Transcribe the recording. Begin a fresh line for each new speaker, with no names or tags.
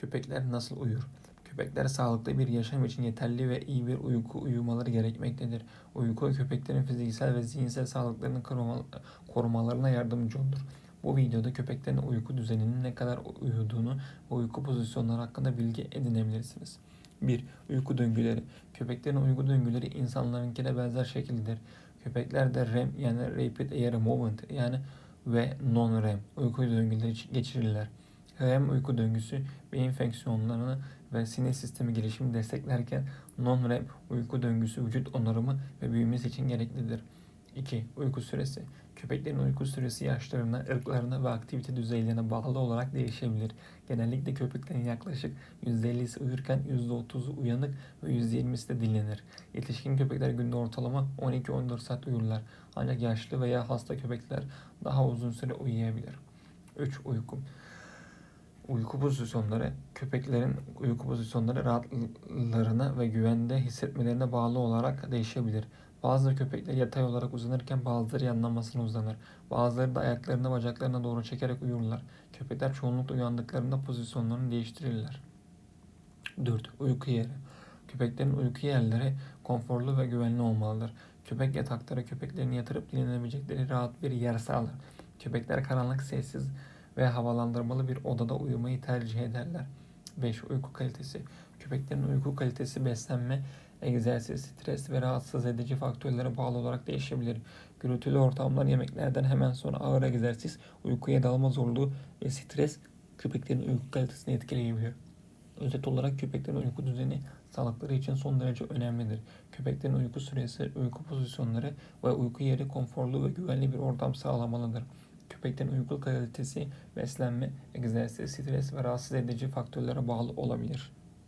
Köpekler nasıl uyur? Köpekler sağlıklı bir yaşam için yeterli ve iyi bir uyku uyumaları gerekmektedir. Uyku köpeklerin fiziksel ve zihinsel sağlıklarını koruma- korumalarına yardımcı olur. Bu videoda köpeklerin uyku düzeninin ne kadar uyuduğunu ve uyku pozisyonları hakkında bilgi edinebilirsiniz. 1. Uyku döngüleri. Köpeklerin uyku döngüleri insanlarınkine benzer şekildedir. Köpeklerde REM yani Rapid Eye Movement yani ve non-REM uyku döngüleri geçirirler. REM uyku döngüsü beyin fonksiyonlarını ve sinir sistemi gelişimini desteklerken non-REM uyku döngüsü vücut onarımı ve büyümesi için gereklidir. 2. Uyku süresi. Köpeklerin uyku süresi yaşlarına, ırklarına ve aktivite düzeylerine bağlı olarak değişebilir. Genellikle köpeklerin yaklaşık %50'si uyurken %30'u uyanık ve %20'si de dinlenir. Yetişkin köpekler günde ortalama 12-14 saat uyurlar. Ancak yaşlı veya hasta köpekler daha uzun süre uyuyabilir. 3. Uyku. Uyku pozisyonları köpeklerin uyku pozisyonları rahatlarına ve güvende hissetmelerine bağlı olarak değişebilir. Bazı köpekler yatay olarak uzanırken bazıları yanlamasına uzanır. Bazıları da ayaklarını bacaklarına doğru çekerek uyurlar. Köpekler çoğunlukla uyandıklarında pozisyonlarını değiştirirler. 4. Uyku yeri. Köpeklerin uyku yerleri konforlu ve güvenli olmalıdır. Köpek yatakları köpeklerini yatırıp dinlenebilecekleri rahat bir yer sağlar. Köpekler karanlık, sessiz ve havalandırmalı bir odada uyumayı tercih ederler. 5. Uyku kalitesi. Köpeklerin uyku kalitesi beslenme, egzersiz, stres ve rahatsız edici faktörlere bağlı olarak değişebilir. Gürültülü ortamlar, yemeklerden hemen sonra ağır egzersiz, uykuya dalma zorluğu ve stres köpeklerin uyku kalitesini etkileyebilir. Özet olarak köpeklerin uyku düzeni sağlıkları için son derece önemlidir. Köpeklerin uyku süresi, uyku pozisyonları ve uyku yeri konforlu ve güvenli bir ortam sağlamalıdır. Köpeklerin uyku kalitesi beslenme, egzersiz, stres ve rahatsız edici faktörlere bağlı olabilir.